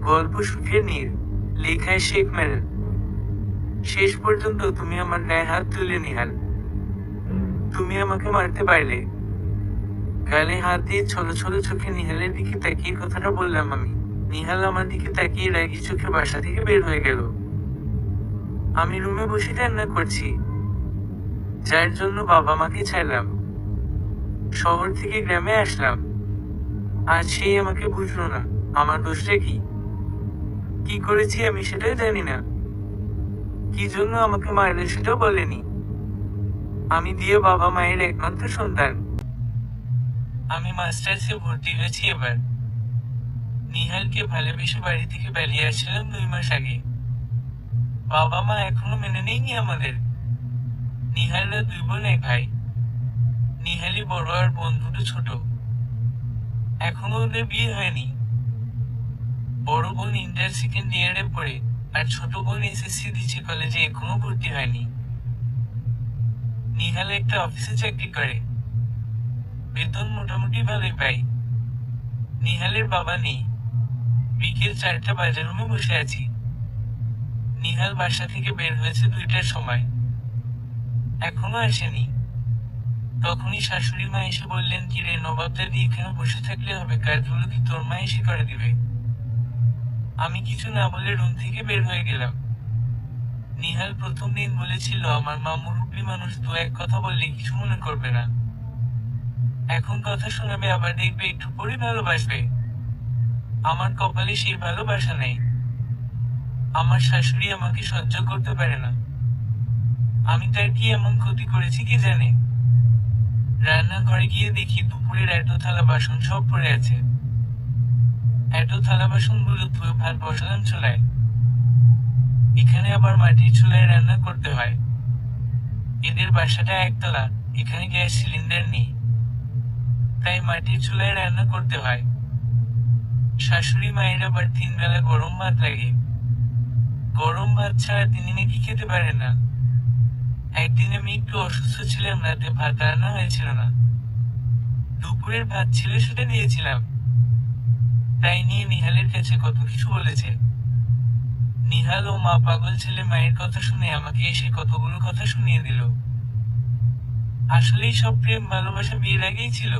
গল্প সুখে নীর, লেখায় শেখ মেরেন। শেষ পর্যন্ত তুমি আমার গায়ে হাত তুলে নিহাল। তুমি আমাকে মারতে পারলে। গালে হাত দিয়ে ছোট ছোট চোখে নিহালের দিকে তাকিয়ে কথাটা বললাম আমি। নিহাল আমার দিকে তাকিয়ে রাগি চোখে বাসা থেকে বের হয়ে গেল। আমি রুমে বসে রান্না করছি। যার জন্য বাবা মাকে ছাড়লাম। শহর থেকে গ্রামে আসলাম। আর সেই আমাকে বুঝলো না। আমার দোষটা কি? কি করেছি আমি সেটাই জানি না। কি জন্য আমাকে মারলে সেটাও বলেনি। আমি দিয়ে বাবা মায়ের একমাত্র সন্তান। আমি মাস্টার্সে ভর্তি হয়েছি এবার। নিহালকে ভালোবেসে বাড়ি থেকে বেরিয়ে আসছিলাম দুই মাস আগে। বাবা মা এখনও মেনে নেয়নি আমাদের। নিহালরা দুই বোন, এক ভাই। নিহালি বড় আর বোন দুটো ছোট। এখনও ওদের বিয়ে হয়নি। বড় বোন ইন্টার সেকেন্ড ইয়ারে পড়ে, আর ছোট বোন এসএসসি দিচ্ছে কলেজে এখনও ভর্তি হয়নি। নিহাল একটা অফিসে চাকরি করে। বেতন মোটামুটি ভালোই পাই নিহালের বাবা নেই। বিকেল চারটা বাজার রুমে বসে আছি। নিহাল বাসা থেকে বের হয়েছে দুইটার সময়। এখনও আসেনি। তখনই শাশুড়ি মা এসে বললেন কি রে নবাবদের দিয়ে এখানে বসে থাকলে হবে? কাজগুলো কি তোর মা এসে করে দিবে? আমি কিছু না বলে রুম থেকে বের হয়ে গেলাম। নিহাল প্রথম দিন বলেছিল, আমার মা মুরব্বী মানুষ দু এক কথা বললে কিছু মনে করবে না। এখন কথা শোনাবে, আবার দেখবে একটু পরে ভালোবাসবে। আমার কপালে সেই ভালোবাসা নেই। আমার শাশুড়ি আমাকে সহ্য করতে পারে না। আমি তার কি এমন ক্ষতি করেছি কি জানে? রান্নাঘরে গিয়ে দেখি দুপুরের এত থালা বাসন সব পড়ে আছে। এত থালা বাসনগুলো ধুয়ে ভাত বসালাম চুলায়। এখানে আবার মাটির চুলায় রান্না করতে হয়। এদের বাসাটা একতলা, এখানে গ্যাস সিলিন্ডার নেই। তাই মাটির চুলায় রান্না করতে হয়। শাশুড়ি মায়ের আবার তিন বেলা গরম ভাত লাগে। গরম ভাত ছাড়া তিনি নাকি খেতে পারে না। একদিন আমি একটু অসুস্থ ছিলাম, রাতে ভাত রান্না হয়েছিল না। দুপুরের ভাত ছিল সেটা দিয়েছিলাম তাই নিয়ে নিহালের কাছে কত কিছু বলেছে। নিহাল ও মা পাগল ছেলে মায়ের কথা শুনে আমাকে এসে কতগুলো কথা শুনিয়ে দিল। আসলেই সব প্রেম, ভালোবাসা বিয়ের আগেই ছিল।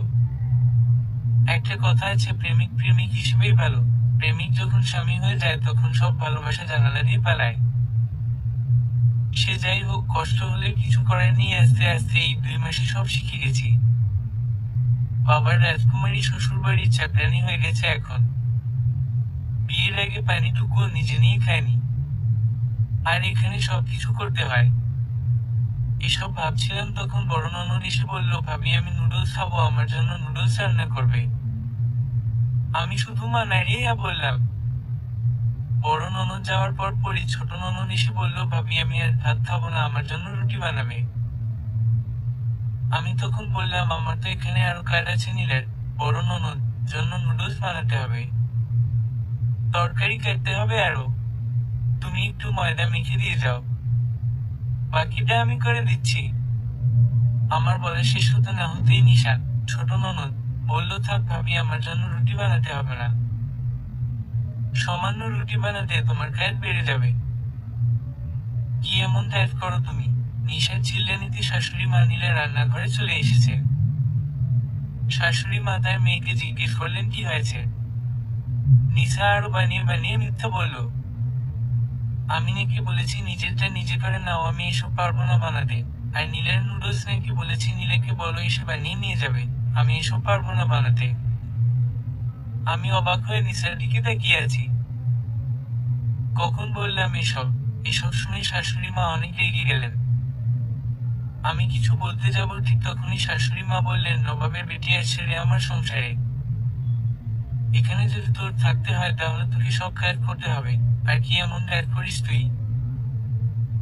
একটা কথা আছে, প্রেমিক প্রেমিক হিসেবেই ভালো। প্রেমিক যখন স্বামী হয়ে যায়, তখন সব ভালোবাসা জানালা দিয়ে পালায়। সে যাই হোক, কষ্ট হলে কিছু করার নিয়ে আস্তে আস্তে এই দুই মাসে সব শিখে গেছি। বাবার রাজকুমারী শ্বশুর বাড়ির চাকরানি হয়ে গেছে এখন। বিয়ের আগে পানিটুকুও নিজে নিয়ে খায়নি। আর এখানে সবকিছু করতে হয়। এসব ভাবছিলাম তখন বড় ননদ এসে বলল, ভাবি, আমি নুডলস খাব, আমার জন্য নুডলস রান্না করবে। আমি শুধু মা নাড়িয়ে বললাম। বড় ননদ যাওয়ার পর পরই ছোট ননদ এসে বলল, ভাবি, আমি আর ভাত খাব না, আমার জন্য রুটি বানাবে। আমি তখন বললাম, আমার তো এখানে আরও কাজ আছে নীলের বড় ননদ, জন্য নুডলস বানাতে হবে। তরকারি কাটতে হবে আরও। তুমি একটু ময়দা মেখে দিয়ে যাও। বাকিটা আমি করে দিচ্ছি। আমার বলা শেষ হতে না হতেই নিশান, ছোট ননদ, বলল, থাক ভাবি, আমার জন্য রুটি বানাতে হবে না। সামান্য রুটি বানাতে তোমার কাজ বেড়ে যাবে। কি এমন কাজ করো তুমি? নিশার চিল্লানিতে শাশুড়ি মা নিলে রান্নাঘরে চলে এসেছে। শাশুড়ি মা তার মেয়েকে জিজ্ঞেস করলেন, কি হয়েছে? নিশা আরও বানিয়ে বানিয়ে মিথ্যা বলল, আমি নাকি বলেছি নিজেরটা নিজে করে নাও, আমি এসব পারব না বানাতে। আর নীলের নুডলস নাকি বলেছি নীলেকে বলো, এসে বানিয়ে নিয়ে যাবে। আমি এসব পারব না বানাতে। আমি অবাক হয়ে নিসার দিকে তাকিয়ে আছি। কখন বললাম এসব? এসব শুনে শাশুড়ি মা অনেক রেগে গেলেন। আমি কিছু বলতে যাব? ঠিক তখনই শাশুড়ি মা বললেন, নবাবের বেটি আর ছেড়ে আমার সংসারে। এখানে যদি তোর থাকতে হয়, তাহলে তোকে সব কাজ করতে হবে। আর কি এমন কাজ করিস তুই?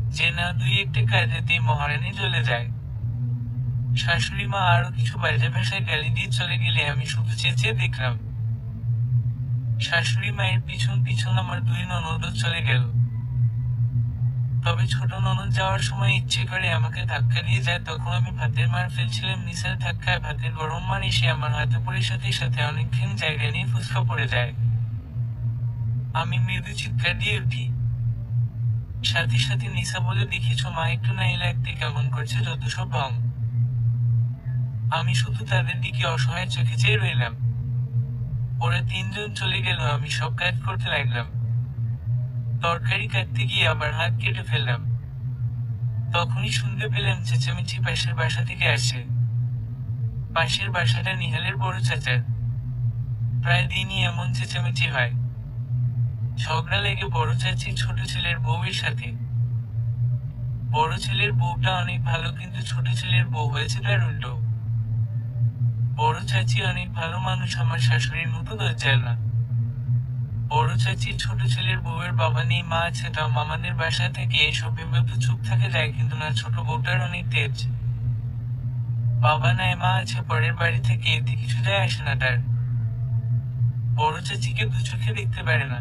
যে না দুই একটা কাজেতেই মহারানী চলে যায়। শাশুড়ি মা আরও কিছু বাজে ভাষায় গালি দিয়ে চলে গেলে আমি শুধু চেঁচিয়ে দেখলাম। শাশুড়ি মায়ের পিছন পিছন আমার দুই ননদ চলে গেল। তবে ছোট ননদ যাওয়ার সময় ইচ্ছে করে আমাকে ধাক্কা দিয়ে যায়। তখন আমি ভাতের মার ফেলছিলাম। নিচের ধাক্কায় ভাতের গরম মান এসে আমার হাতে পড়ে সাথে অনেকক্ষণ জায়গা নিয়ে ফুসকা পড়ে যায়। আমি মৃদু চিৎকার দিয়ে উঠি। সাথে সাথে নিসা বলে, দেখেছ মা, একটু নাই লাগতে কেমন করছে যত সব ঢং আমি শুধু তাদের দিকে অসহায় চোখে চেয়ে রইলাম। ওরা তিনজন চলে গেল। আমি সব কাজ করতে লাগলাম। তরকারি কাটতে গিয়ে আবার হাত কেটে ফেললাম। তখনই শুনতে পেলাম চেঁচামেচি পাশের বাসা থেকে আসে পাশের বাসাটা নিহালের বড় চাচার। প্রায় দিনই এমন চেঁচামেচি হয়। ঝগড়া লেগে বড় চাচি ছোট ছেলের বউয়ের সাথে। বড় ছেলের বউটা অনেক ভালো, কিন্তু ছোট ছেলের বউ হয়েছে তার উল্টো। বড় চাচি অনেক ভালো মানুষ, আমার শাশুড়ির মতো দরজাল না। বড় চাচি, ছোট ছেলের বউয়ের বাবা নেই, মা আছে, তাও মামাদের বাসা থেকে এসব ভেবে চুপ থাকা যায়, কিন্তু না ছোট বউটার অনেক তেজ। বাবা নাই, মা আছে, পরের বাড়ি থেকে এতে কিছু যায় আসে না তার। বড় চাচিকে দু চোখে দেখতে পারে না।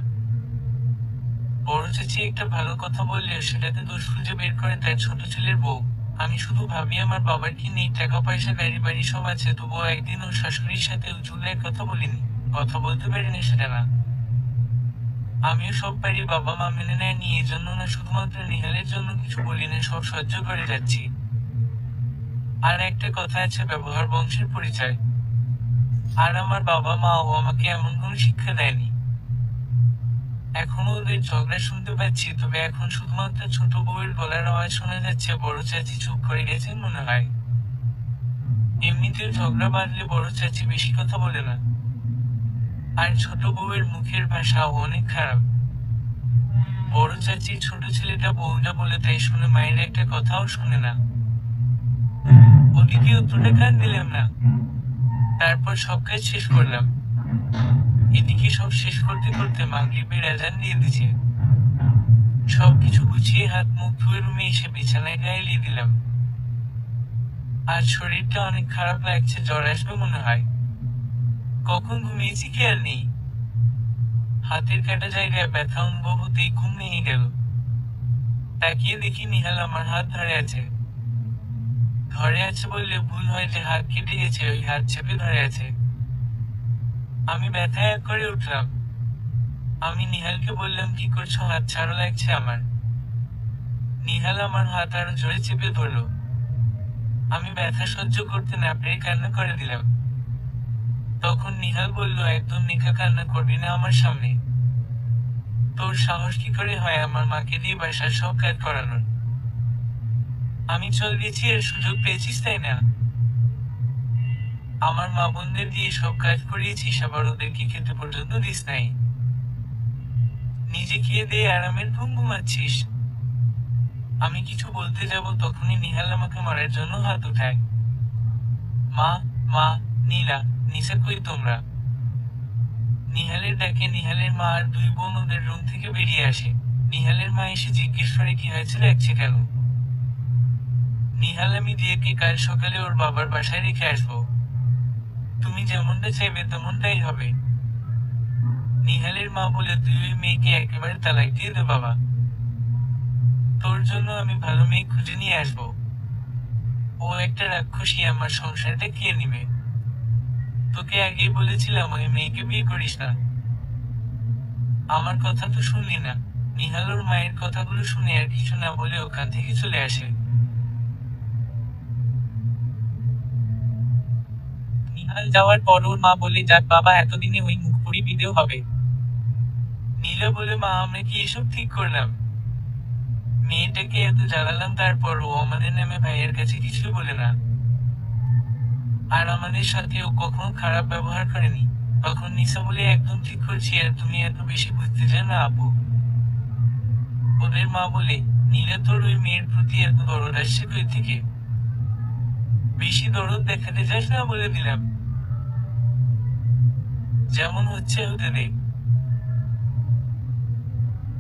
বড় চাচি একটা ভালো কথা বললেও সেটাতে দোষ খুঁজে বের করে তার ছোট ছেলের বউ। আমি শুধু ভাবি আমার বাবার কি নেই টাকা পয়সা গাড়ি বাড়ি সব আছে, তবুও একদিন ওর শাশুড়ির সাথে উজুলায় কথা বলিনি। কথা বলতে পারিনি সেটা না। আমিও সব পারি বাবা মা মেনে নেয়নি এই জন্য না শুধুমাত্র নিহালের জন্য কিছু বলি না, সব সহ্য করে যাচ্ছি। আর একটা কথা আছে, ব্যবহার বংশের পরিচয়। আর আমার বাবা মাও আমাকে এমন কোনো শিক্ষা দেয়নি। এখনও ওদের ঝগড়া শুনতে পাচ্ছি, তবে এখন শুধুমাত্র ছোট বউয়ের গলার আওয়াজ শোনা যাচ্ছে, বড় চাচি চুপ করে গেছেন মনে হয়। এমনিতেও ঝগড়া বাঁধলে বড় চাচি বেশি কথা বলে না। আর ছোট বউয়ের মুখের ভাষাও অনেক খারাপ। বড় চাচি ছোট ছেলেটা বউটা বলে তাই শুনে মায়ের একটা কথাও শুনে না। ওদিকে উত্তরটা কান দিলাম না। তারপর সব কাজ শেষ করলাম। এদিকে সব শেষ করতে করতে মাগরিবের আজান দিয়ে দিছে। সবকিছু গুছিয়ে হাত মুখ ধুয়ে রুমে এসে বিছানায় গায়ে দিলাম। আর শরীরটা অনেক খারাপ লাগছে, জ্বর আসবে মনে হয়। কখন ঘুমিয়েছি কি আর নেই? হাতের কাটা জায়গায় ব্যথা অনুভব হতেই ঘুম ভেঙে গেল। তাকিয়ে দেখি নিহাল আমার হাত ধরে আছে। ধরে আছে বললে ভুল হয় যে হাত কেটে গেছে, ওই হাত চেপে ধরে আছে। আমি ব্যথা এক করে উঠলাম। আমি নিহালকে বললাম, কি করছ? হাত ছাড়ো লাগছে আমার। নিহাল আমার হাত আরও জোরে চেপে ধরলো। আমি ব্যথা সহ্য করতে না পেরে কান্না করে দিলাম। তখন নিহাল বলল, একদম নিখা কান্না করবি না আমার সামনে। তোর সাহস কি করে হয় আমার মাকে দিয়ে বাসার সব কাজ করানোর? আমি চল গেছি এর সুযোগ পেয়েছিস, তাই না? আমার মা বোনদের দিয়ে সব কাজ করিয়েছিস, আবার ওদেরকে খেতে পর্যন্ত দিস নাই? নিজে খেয়ে দিয়ে আরামের ঘুম ঘুমাচ্ছিস। আমি কিছু বলতে যাব, তখনই নিহাল আমাকে মারার জন্য হাত উঠায়। মা মা, নীলা নিশা কই তোমরা। নিহালের ডাকে নিহালের মা আর দুই বোন ওদের রুম থেকে বেরিয়ে আসে। নিহালের মা এসে জিজ্ঞেস করে, কি হয়েছে লাগছে কেন? নিহাল, আমি দিয়েকে কাল সকালে ওর বাবার বাসায় রেখে আসব। তুমি যেমনটা চাইবে, তেমনটাই হবে। নিহালের মা বলে, তুই ওই মেয়েকে একেবারে তালাক দিয়ে দে বাবা। তোর জন্য আমি ভালো মেয়ে খুঁজে নিয়ে আসব। ও একটা রাক্ষসী, আমার সংসারটা কে নিবে? তোকে আগেই বলেছিলাম ওই মেয়েকে বিয়ে করিস না। আমার কথা তো শুনলি না। নিহাল ওর মায়ের কথাগুলো শুনে আর কিছু না বলে ওখান থেকে চলে আসে। নিহাল যাওয়ার পর ওর মা বলে, যাক বাবা, এতদিনে ওই মুখপুরি বিদেও হবে। নীলা বলে, মা, আমরা কি এসব ঠিক করলাম? মেয়েটাকে এত জ্বালালাম তারপর ও আমাদের নামে ভাইয়ের কাছে কিছু বলে না। আর আমাদের সাথে ও কখনো খারাপ ব্যবহার করেনি। তখন নিসা বলে, একদম ঠিক করছি আর তুমি এত বেশি বুঝতে না, আপু। ওদের মা বলে, নীলা তোর ওই মেয়ের প্রতি এত দরদ আসছে কই থেকে? বেশি দরদ দেখাতে যাস না, বলে দিলাম। যেমন হচ্ছে হতে দে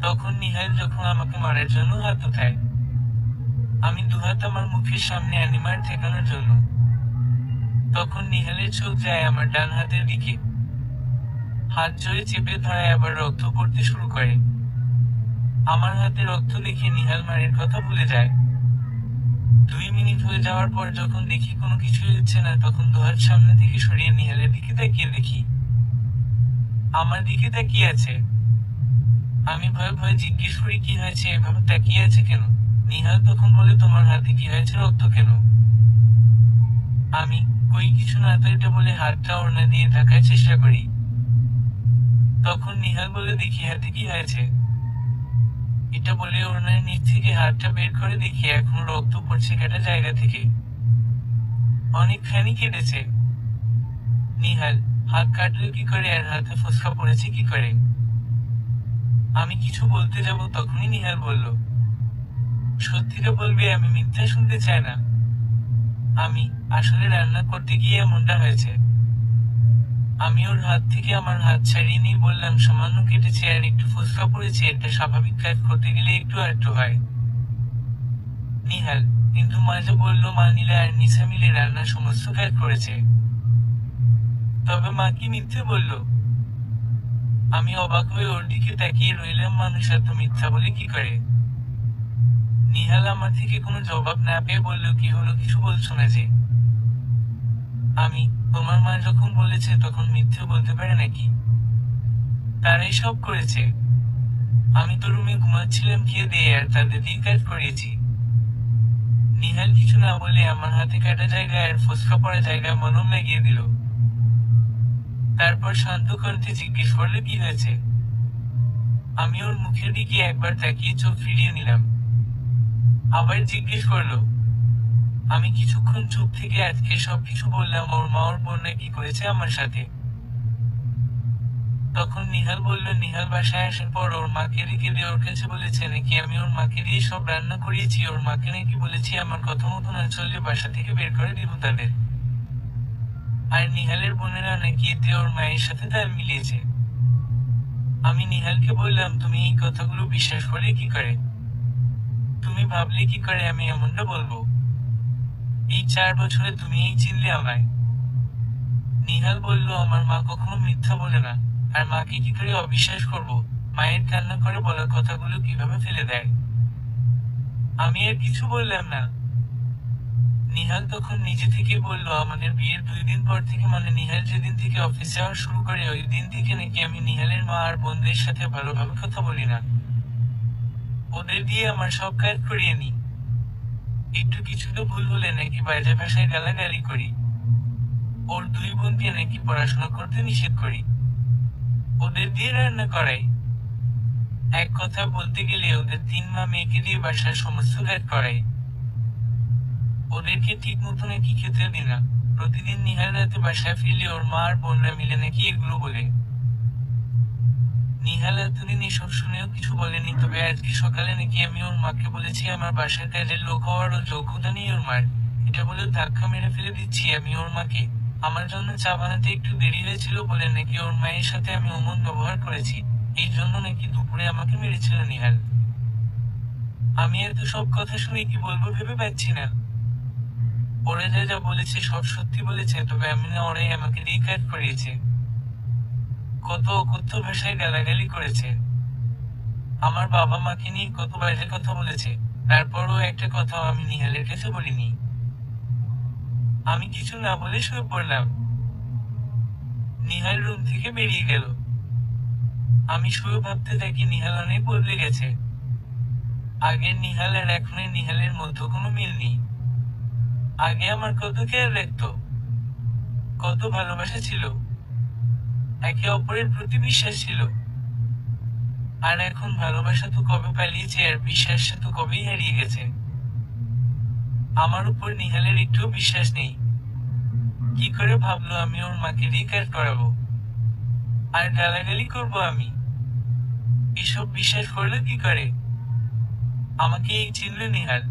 তখন নিহাল যখন আমাকে মারার জন্য হাত উঠায়, আমি দুহাত আমার মুখের সামনে অ্যানিমার ঠেকানোর জন্য তখন নিহালের চোখ যায় আমার ডান হাতের দিকে। হাত জোরে চেপে ধরায় আবার রক্ত পড়তে শুরু করে। আমার হাতে রক্ত দেখে নিহাল মারের কথা ভুলে যায়। দুই মিনিট হয়ে যাওয়ার পর যখন দেখি কোনো কিছুই হচ্ছে না, তখন দুহাত সামনে থেকে সরিয়ে নিহালের দিকে তাকিয়ে দেখি। আমার দিকে তাকিয়ে আছে। আমি ভয়ে ভয়ে জিজ্ঞেস করি, কি হয়েছে? এভাবে তাকিয়ে আছে কেন? নিহাল তখন বলে, তোমার হাতে কি হয়েছে রক্ত কেন? আমি কই কিছু না তো বলে হাতটা ওড়না দিয়ে ঢাকার চেষ্টা করি। তখন নিহাল বলে, দেখি হাতে কি হয়েছে? এটা বলে ওড়নার নিচ থেকে হাতটা বের করে দেখি এখনও রক্ত পড়ছে কাটা জায়গা থেকে। অনেকখানি কেটেছে। নিহাল, হাত কাটলে কি করে আর হাতে ফসকা পড়েছে কি করে? আমি কিছু বলতে যাব? তখনই নিহাল বলল, সত্যিটা বলবে, আমি মিথ্যা শুনতে চাই না। আমি আসলে রান্না করতে গিয়ে এমনটা হয়েছে। আমি ওর হাত থেকে আমার হাত ছাড়িয়ে নিয়ে বললাম, সামান্য কেটেছে আর একটু ফুসকা পড়েছে, এটা স্বাভাবিক কাজ করতে গেলে একটু আরেকটু হয়। নিহাল কিন্তু মাঝে বলল, মা নীলা আর নিশা মিলে রান্নার সমস্ত কাজ করেছে। তবে মা কি মিথ্যে বলল? আমি অবাক হয়ে ওর দিকে তাকিয়ে রইলাম, মানুষ এত মিথ্যা বলে কি করে? নিহাল আমার থেকে কোনো জবাব না পেয়ে বলল, কি হলো? কিছু বলছো না যে? আমি তোমার মা যখন বলেছে তখন মিথ্যে বলতে পারে নাকি? তারাই সব করেছে। আমি তো রুমে ঘুমাচ্ছিলাম খেয়ে দিয়ে? আর তাদের দিয়ে কাজ করিয়েছি। নিহাল কিছু না বলে আমার হাতে কাটা জায়গায় আর ফসকা পড়া জায়গায় মলম লাগিয়ে দিল। তারপর শান্ত কণ্ঠে জিজ্ঞেস করলে, কি হয়েছে? আমি ওর মুখের দিকে একবার তাকিয়ে চোখ ফিরিয়ে নিলাম। আবার জিজ্ঞেস করল, আমি কিছুক্ষণ চুপ থেকে আজকে সবকিছু বললাম, ওর মা ওর বোন কি করেছে আমার সাথে? তখন নিহাল বলল, নিহাল বাসায় আসার পর ওর মাকে রেখে দিয়ে ওর কাছে বলেছে নাকি, আমি ওর মাকে দিয়ে সব রান্না করিয়েছি, ওর মাকে নাকি বলেছি আমার কথা মতো না চললে বাসা থেকে বের করে দিব তাদের। আর নিহালের বোনেরা নাকি এতে ওর মায়ের সাথে তাল মিলিয়েছে। আমি নিহালকে বললাম, তুমি এই কথাগুলো বিশ্বাস করে কি করে? তুমি ভাবলে কি করে আমি এমনটা বলব? এই চার বছরে তুমি এই চিনলে আমায়। নিহাল বলল, আমার মা কখনো মিথ্যা বলে না। আর মাকে কি করে অবিশ্বাস করব? মায়ের কান্না করে বলা কথাগুলো কীভাবে ফেলে দেয়? আমি আর কিছু বললাম না। নিহাল তখন নিজে থেকে বলল, আমাদের বিয়ের দুই দিন পর থেকে মানে নিহাল যেদিন থেকে অফিস যাওয়া শুরু করে, ওই দিন থেকে নাকি আমি নিহালের মা আর বোনদের সাথে ভালোভাবে কথা বলি না। ওদের দিয়ে আমার সব কাজ করিয়ে নি একটু কিছু তো ভুল হলে নাকি বাইরে ভাষায় গালাগালি করি। ওর দুই বোনকে নাকি পড়াশোনা করতে নিষেধ করি। ওদের দিয়ে রান্না করাই। এক কথা বলতে গেলে ওদের তিন মা মেয়েকে দিয়ে বাসার সমস্ত কাজ করাই। ওদেরকে ঠিক মতো নাকি খেতে দি না। প্রতিদিন নিহার রাতে বাসায় ফিরলে ওর মা আর বোনরা মিলে নাকি এগুলো বলে। নিহাল এতদিন এসব শুনেও কিছু বলেনি, তবে আজকে সকালে নাকি আমি ওর মাকে বলেছি, আমার বাসার কাজের লোক হওয়ার ও যোগ্যতা নেই ওর মার। এটা বলে ধাক্কা মেরে ফেলে দিচ্ছি আমি ওর মাকে। আমার জন্য চা বানাতে একটু দেরি হয়েছিল বলে নাকি ওর মায়ের সাথে আমি অমন ব্যবহার করেছি। এই জন্য নাকি দুপুরে আমাকে মেরেছিল নিহাল। আমি এত সব কথা শুনে কি বলব ভেবে পাচ্ছি না। ওরা যা যা বলেছে সব সত্যি বলেছে, তবে আমি না ওরাই আমাকে কাজ করিয়েছে। কত অকথ্য ভাষায় গালাগালি করেছে। আমার বাবা মাকে নিয়ে কত বাইরে কথা বলেছে। তারপরও একটা কথা আমি নিহালের কাছে বলিনি। আমি কিছু না বলে শুয়ে পড়লাম। নিহাল রুম থেকে বেরিয়ে গেল। আমি শুয়ে ভাবতে থাকি নিহাল অনেক বদলে গেছে। আগের নিহাল আর এখনের নিহালের মধ্যে কোনো মিল নেই। আগে আমার কত খেয়াল রাখতো। কত ভালোবাসা ছিল। একে অপরের প্রতি বিশ্বাস ছিল। আর এখন ভালোবাসা তো কবে পালিয়েছে আর বিশ্বাসটা তো কবেই হারিয়ে গেছে? আমার উপর নিহালের একটুও বিশ্বাস নেই। কি করে ভাবলো আমি ওর মাকে রিকার করাবো? আর গালাগালি করব আমি? এসব বিশ্বাস করল কি করে? আমাকে এই চিনলে নিহাল।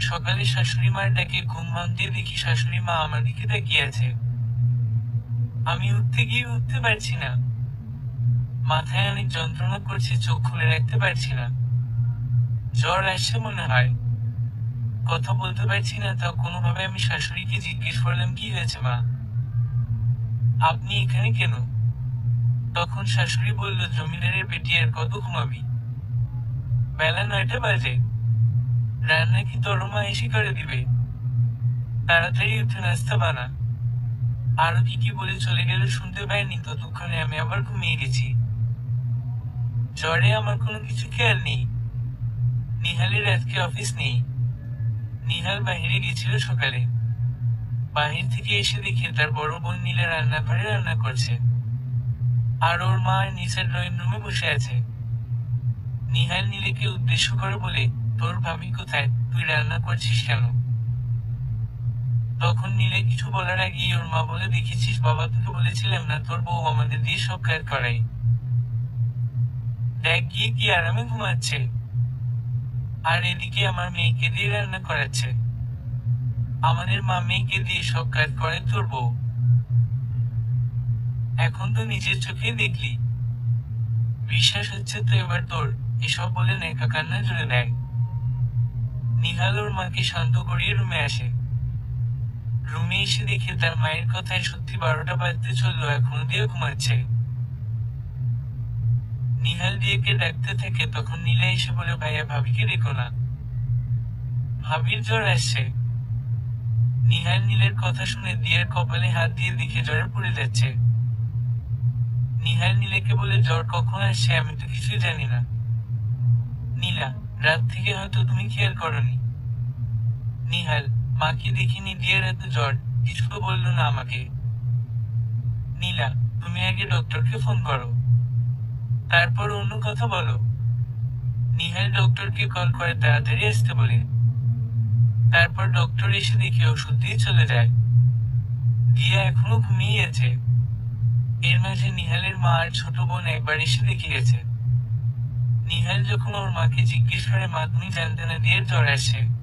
সকালে শাশুড়ি মার ডাকে ঘুম ভাঙতে দেখি শাশুড়ি মা আমার দিকে তাকিয়ে আছে। আমি উঠতে গিয়ে উঠতে পারছি না। মাথায় অনেক যন্ত্রণা করছে, চোখ খুলে রাখতে পারছি না। জ্বর আসছে মনে হয়। কথা বলতে পারছি না তা কোনোভাবে আমি শাশুড়িকে জিজ্ঞেস করলাম, কি হয়েছে মা? আপনি এখানে কেন? তখন শাশুড়ি বলল, জমিদারের বেটি আর কত ঘুমাবি? বেলা নয়টা বাজে। রান্না কি তোর মা এসে করে দিবে? তাড়াতাড়ি উঠে নাস্তা বানা। আরও কি কি বলে চলে গেল, শুনতে পাইনি। ততক্ষণে আমি আবার ঘুমিয়ে গেছি। জ্বরে আমার কোনো কিছু খেয়াল নেই। নিহালের আজকে অফিস নেই। নিহাল বাহিরে গেছিল সকালে। বাহির থেকে এসে দেখে তার বড় বোন নীলা রান্নাঘরে রান্না করছে। আর ওর মা নিচের ড্রয়িং রুমে বসে আছে। নিহাল নীলেকে উদ্দেশ্য করে বলে, তোর ভাবি কোথায়? তুই রান্না করছিস কেন? তখন নীলে কিছু বলার আগেই ওর মা বলে, দেখেছিস, বাবা তোকে বলেছিলাম না, তোর বউ আমাদের দিয়ে সব কাজ করাই দেখ, গিয়ে কি আরামে ঘুমাচ্ছে। আর এদিকে আমার মেয়েকে দিয়ে রান্না করাচ্ছে। আমাদের মা মেয়েকে দিয়ে সব কাজ করে তোর বউ। এখন তো নিজের চোখে দেখলি। বিশ্বাস হচ্ছে তো এবার তোর, এসব বলে নেকা কান্না জুড়ে দেয় নিহাল ওর মাকে শান্ত করিয়ে রুমে আসে। এসে দেখে তার মায়ের কথায় সত্যি বারোটা বাজতে চলল, এখনও দিয়ে ঘুমাচ্ছে। নিহাল দিয়েকে ডাকতে থাকে, তখন নীলা এসে বলে, ভাইয়া, ভাবিকে রেখো না। ভাবির জ্বর আসছে। নিহাল নীলের কথা শুনে দিয়ার কপালে হাত দিয়ে দেখে জ্বরে পড়ে যাচ্ছে। নিহাল নীলেকে বলে, জ্বর কখন আসছে? আমি তো কিছুই জানি না। নীলা, রাত থেকে হয়তো তুমি খেয়াল করনি। নিহাল, মাকে দেখিনি, দিয়ার এত জ্বর। কিছু বলল, না আমাকে। নীলা, তুমি আগে ডক্টরকে ফোন করো। তারপর অন্য কথা বলো। নিহাল ডক্টরকে কল করে তাড়াতাড়ি আসতে বলে। তারপর ডক্টর এসে দেখে ওষুধ দিয়ে চলে যায়। দিয়া এখনও ঘুমিয়ে আছে। এর মাঝে নিহালের মা আর ছোট বোন একবার এসে দেখে গেছে। নিহাল যখন ওর মাকে জিজ্ঞেস করে, মা, তুমি জানতে না দিয়ে জ্বর আসে?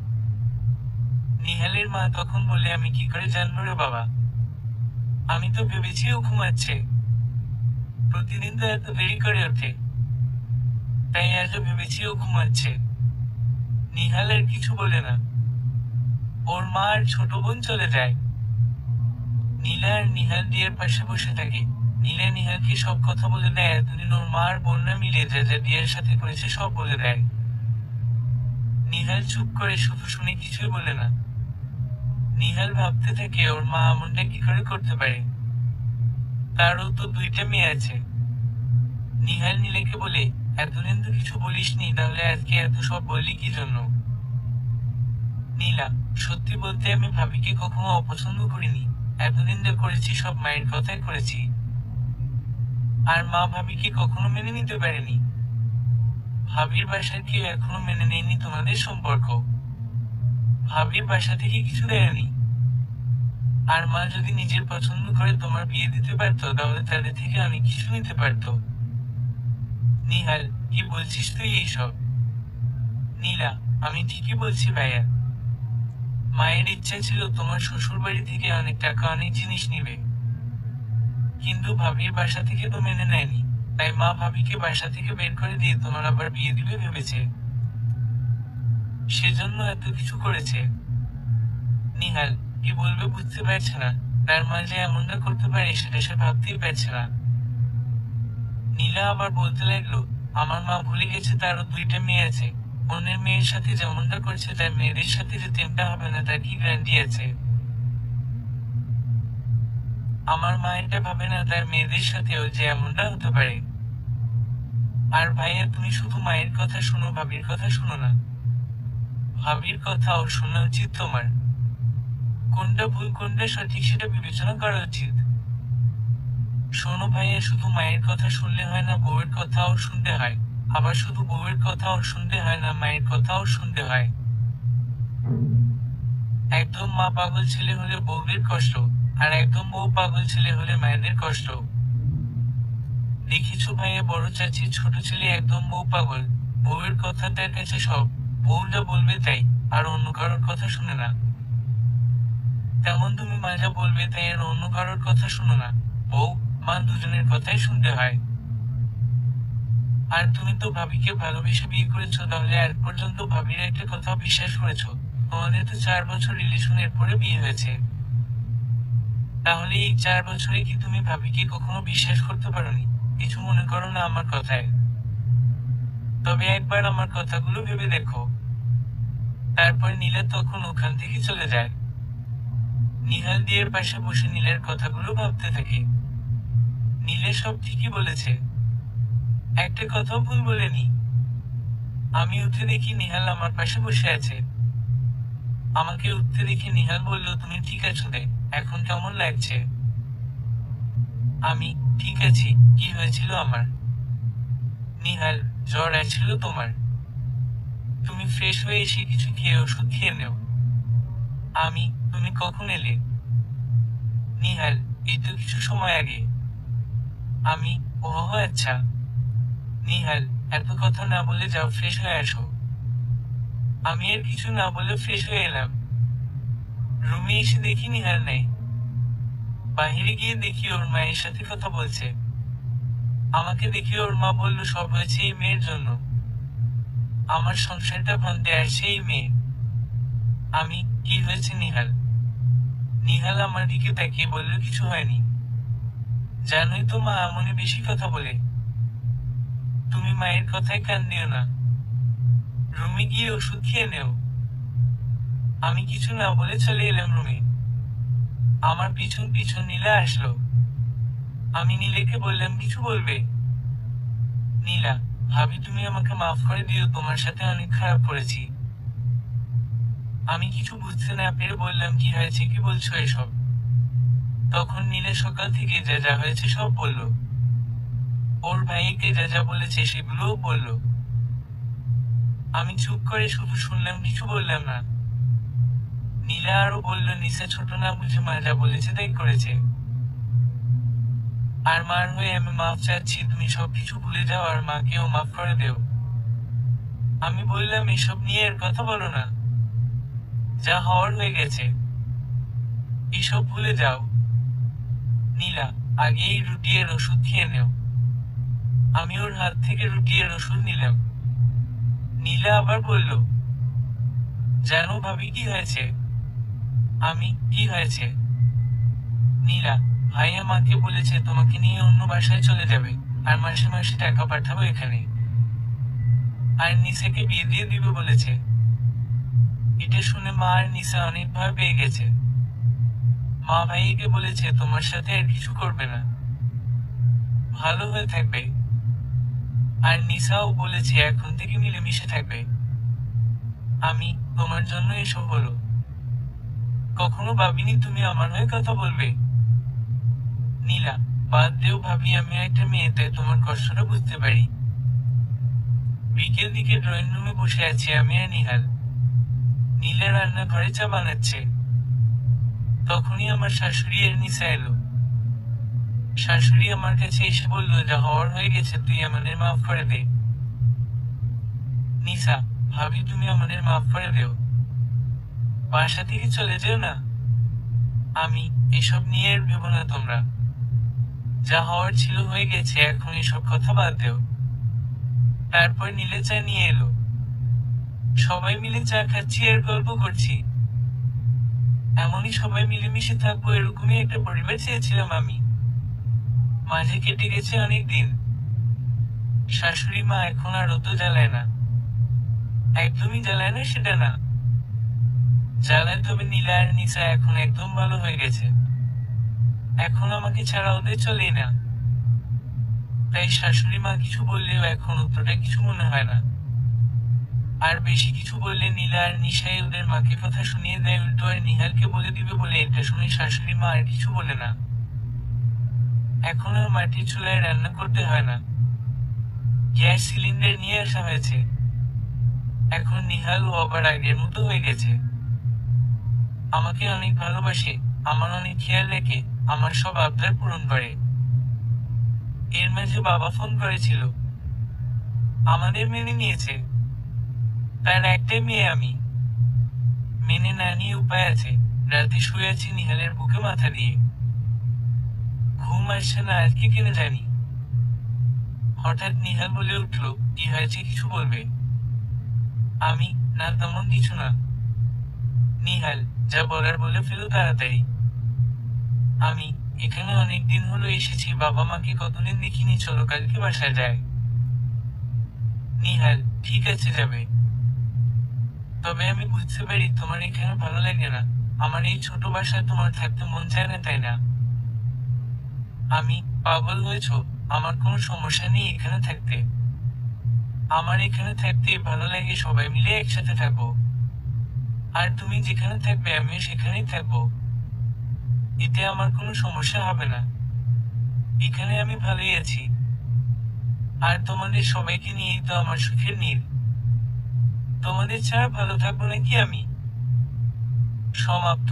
নিহালের মা তখন বলে, আমি কি করে জানব রে বাবা? আমি তো ভেবেছি ও ঘুমাচ্ছে। প্রতিদিন তো এত দেরি করে ওঠে। তাই আজও ভেবেছি ও ঘুমাচ্ছে। নিহাল আর কিছু বলে না। ওর মা আর ছোট বোন চলে যায়। নীলা আর নিহাল দিয়ের পাশে বসে থাকে। নীলা নিহালকে সব কথা বলে দেয়। এতদিন ওর মা আর বোনরা মিলে যা যা দিয়ার সাথে করেছে সব বলে দেয়। নিহাল চুপ করে শুধু শুনে কিছুই বলে না। নিহাল ভাবতে থাকে, ওর মা এমনটা কি করে করতে পারে? তারও তো দুইটা মেয়ে আছে। নিহাল নীলেকে বলে এতদিন তো কিছু বলিসনি, তাহলে আজকে এত সব বললি কি জন্য? নীলা, সত্যি বলতে আমি ভাবিকে কখনো অপছন্দ করিনি। এতদিন যা করেছি, সব মায়ের কথাই করেছি। আর মা ভাবিকে কখনো মেনে নিতে পারেনি। ভাবির বাসার কেউ এখনও মেনে নেয়নি তোমাদের সম্পর্ক। ভাবির বাসা থেকে কিছু দেয়নি। আর মা যদি নিজের পছন্দ করে তোমার বিয়ে দিতে পারতো, তাহলে তাদের থেকে অনেক কিছু নিতে পারতো। নিহাল কি বলছিস তুই এইসব? নীলা, আমি ঠিকই বলছি ভাইয়া। মায়ের ইচ্ছা ছিল তোমার শ্বশুর বাড়ি থেকে অনেক টাকা, অনেক জিনিস নিবে। কিন্তু ভাবির বাসা থেকে তো মেনে নেয়নি। তাই মা ভাবিকে বাসা থেকে বের করে দিয়ে তোমার আবার বিয়ে দিবে ভেবেছে। সেজন্য এত কিছু করেছে। নিহাল কি বলবে বুঝতে পারছে না। তার মাঝে এমনটা করতে পারে, সেটা সে ভাবতেই পারছে না। নীলা আবার বলতে লাগল, আমার মা ভুলে গেছে তারও দুইটা মেয়ে আছে। অন্যের মেয়ের সাথে যেমনটা করছে, তার মেয়েদের সাথে যে তেমটা হবে না, তার কি গ্যারান্টি আছে? আমার মা এটা ভাবে না, তার মেয়েদের সাথেও যে এমনটা হতে পারে। আর ভাইয়া, তুমি শুধু মায়ের কথা শোনো, ভাবির কথা শোনো না। ভাবির কথাও শোনা উচিত তোমার। কোনটা ভুল, কোনটা সঠিক সেটা বিবেচনা করা উচিত। শোনো ভাইয়া, শুধু মায়ের কথা শুনলে হয় না, বউয়ের কথাও শুনতে হয়। আবার শুধু বউয়ের কথাও শুনতে হয় না, মায়ের কথাও শুনতে হয়। একদম মা পাগল ছেলে হলে বউয়ের কষ্ট, আর একদম বউ পাগল ছেলে হলে মায়েদের কষ্ট। দেখিছো ভাইয়া, বড় চাচি, ছোট ছেলে একদম বউ পাগল। বউয়ের কথা কাছে সব। বউটা বলবে তাই, আর অন্য কারোর কথা শুনে না। তেমন তুমি মাজা বলবে তাই, আর অন্য কারোর কথা শুনো না। বউ, মা দুজনের কথাই শুনতে হয়। আর তুমি তো ভাবিকে ভালোবেসে বিয়ে করেছ, তাহলে আজ পর্যন্ত ভাবির একটা কথা বিশ্বাস করেছ। তোমাদের তো চার বছর রিলেশনের পরে বিয়ে হয়েছে। তাহলে এই চার বছরে কি তুমি ভাবিকে কখনো বিশ্বাস করতে পারোনি? কিছু মনে করো না আমার কথায়। তবে একবার আমার কথাগুলো ভেবে দেখো। তারপর নীলা তখন ওখান থেকে চলে যায়। নিহাল দিয়ের পাশে বসে নীলের কথাগুলো ভাবতে থাকে। নীলে সব ঠিকই বলেছে। একটা কথা ভুল বলেনি। আমি উঠে দেখি নিহাল আমার পাশে বসে আছে। আমাকে উঠতে দেখে নিহাল বলল, তুমি ঠিক আছো রে এখন কেমন লাগছে? আমি, ঠিক আছি, কি হয়েছিল আমার? নিহাল জ্বর আসছিল তোমার? তুমি ফ্রেশ হয়ে এসে কিছু খেয়ে ওষুধ খেয়ে নেও। আমি, তুমি কখন এলে? নিহাল, এই তো কিছু সময় আগে। আমি, ও আচ্ছা। নিহাল, এত কথা না বলে যাও ফ্রেশ হয়ে আসো। আমি আর কিছু না বলে ফ্রেশ হয়ে এলাম। রুমে এসে দেখি নিহাল নেই। বাহিরে গিয়ে দেখি ওর মায়ের সাথে কথা বলছে। আমাকে দেখে ওর মা বলল, সব হয়েছে এই মেয়ের জন্য। আমার সংসারটা ভাঙতে আসছে এই মেয়ে। আমি কি হয়েছে নিহাল? নিহাল আমার দিকে তাকিয়ে বলল, কিছু হয়নি। জানোই তো মা এমনই বেশি কথা বলে। তুমি মায়ের কথায় কান দিও না। রুমে গিয়ে ওষুধ খেয়ে নেও। আমি কিছু না বলে চলে এলাম রুমে। আমার পিছন পিছন নীলা আসলো। আমি নীলেকে বললাম, কিছু বলবে? নীলা, ভাবি, তুমি আমাকে মাফ করে দিও, তোমার সাথে অনেক খারাপ করেছি। আমি কিছু বুঝতে না পেরে বললাম, কি হয়েছে, কি বলছো এসব? তখন নীলে সকাল থেকে যা যা হয়েছে সব বলল। ওর ভাইকে যা যা বলেছে সেগুলোও বলল। আমি চুপ করে শুধু শুনলাম, কিছু বললাম না। নীলা আরও বলল নিশা ছোট না বুঝে মা যা বলেছে তাই করেছে। আর মার হয়ে আমি মাফ চাচ্ছি, তুমি সবকিছু ভুলে যাও আর মাকেও মাফ করে দেও। আমি বললাম, এসব নিয়ে আর কথা বলো না। যা হওয়ার হয়ে গেছে। এসব ভুলে যাও। নীলা, আগেই রুটি এর ওষুধ খেয়ে নেও। আমি ওর হাত থেকে রুটি এর ওষুধ নিলাম। নীলা আবার বলল, জানো ভাবি কি হয়েছে? আমি কি হয়েছে? নীলা ভাই আমাকে বলেছে, তোমাকে নিয়ে অন্য বাসায় চলে যাবে। আর মাসে মাসে টাকা পাঠাবো এখানে। আর নিসাকে বিয়ে দিয়ে দিবে বলেছে। এটা শুনে মা আর নিসা অনেক ভয় পেয়ে গেছে। মা ভাইকে বলেছে, তোমার সাথে আর কিছু করবে না। ভালো হয়ে থাকবে। আর নিসাও বলেছে, এখন থেকে মিলেমিশে থাকবে। আমি তোমার জন্য এসব হলো। কখনো ভাবিনি তুমি আমার হয়ে কথা বলবে। নীলা বাদ দেও ভাবি আমি একটা মেয়ে তাই তোমার কষ্টটা বুঝতে পারি। বিকেল দিকে ড্রয়িং রুমে বসে আছি আমি আর নিহাল। নীলা রান্নাঘরে চা বানাচ্ছে। তখনই আমার শাশুড়ি এর নিচে এলো। শাশুড়ি আমার কাছে এসে বলল, যা হওয়ার হয়ে গেছে, তুই আমাদের মাফ করে দে। নিসা, ভাবি, তুমি আমাদের মাফ করে দেও। বাসা থেকে চলে যেও না। আমি এসব নিয়ে আর ভেবো না তোমরা। যা হওয়ার ছিল হয়ে গেছে, এখন এসব কথা বাদ দেও। তারপর নীলে চা নিয়ে এলো। সবাই মিলে চা খাচ্ছি আর গল্প করছি। এমনই সবাই মিলেমিশে থাকব এরকমই একটা পরিবার চেয়েছিলাম আমি। মাঝে কেটে গেছে অনেক দিন। শাশুড়ি মা এখন আর অত জ্বালায় না। একদমই জ্বালায় না সেটা না। জ্বালায় তবে নীলা আর নিশা এখন একদম ভালো হয়ে গেছে। এখন আমাকে ছাড়া ওদের চলে না। তাই শাশুড়ি মা কিছু বললেও এখন উত্তরটা কিছু মনে হয় না। আর বেশি কিছু বললে নীলা আর নিশাই ওদের মাকে কথা শুনিয়ে দেয়, উল্টো আর নিহালকে বলে দিবে বলে এটা শুনে শাশুড়ি মা আর কিছু বলে না। এখন আর মাটির চুলায় রান্না করতে হয় না। গ্যাস সিলিন্ডার নিয়ে আসা হয়েছে। এখন নিহাল ও আবার আগের মতো হয়ে গেছে। আমাকে অনেক ভালোবাসে, আমার অনেক খেয়াল রেখে। আমার সব আবদার পূরণ করে। এর মাঝে বাবা ফোন করেছিল। আমাদের মেনে নিয়েছে। তার একটাই মেয়ে আমি। মেনে না নিয়ে উপায় আছে। রাতে শুয়ে আছি নিহালের বুকে মাথা দিয়ে। ঘুম আসছে না, আজকে কেন জানি। হঠাৎ নিহাল বলে উঠল কি হয়েছে কিছু বলবে? আমি, না, তেমন কিছু না। নিহাল যা বলার বলে ফেলো তাড়াতাড়ি। আমি এখানে অনেক দিন হলো এসেছি বাবা মাকে কতদিন দেখিনি, চলো কালকে বাসায় যায় নিহাল ঠিক আছে যাবে। তবে আমি বুঝতে পারি তোমার এখানে ভালো লাগে না। আমার এই ছোট বাসায় তোমার থাকতে মন চায় না, তাই না? আমি পাগল হয়েছ? আমার কোনো সমস্যা নেই এখানে থাকতে। আমার এখানে থাকতে ভালো লাগে, সবাই মিলে একসাথে থাকব। আর তুমি যেখানে থাকবে, আমিও সেখানেই থাকব। এতে আমার কোনো সমস্যা হবে না। এখানে আমি ভালোই আছি। আর তোমাদের সবাইকে নিয়েই তো আমার সুখের নীল। তোমাদের ছাড়া ভালো থাকব নাকি আমি? সমাপ্ত।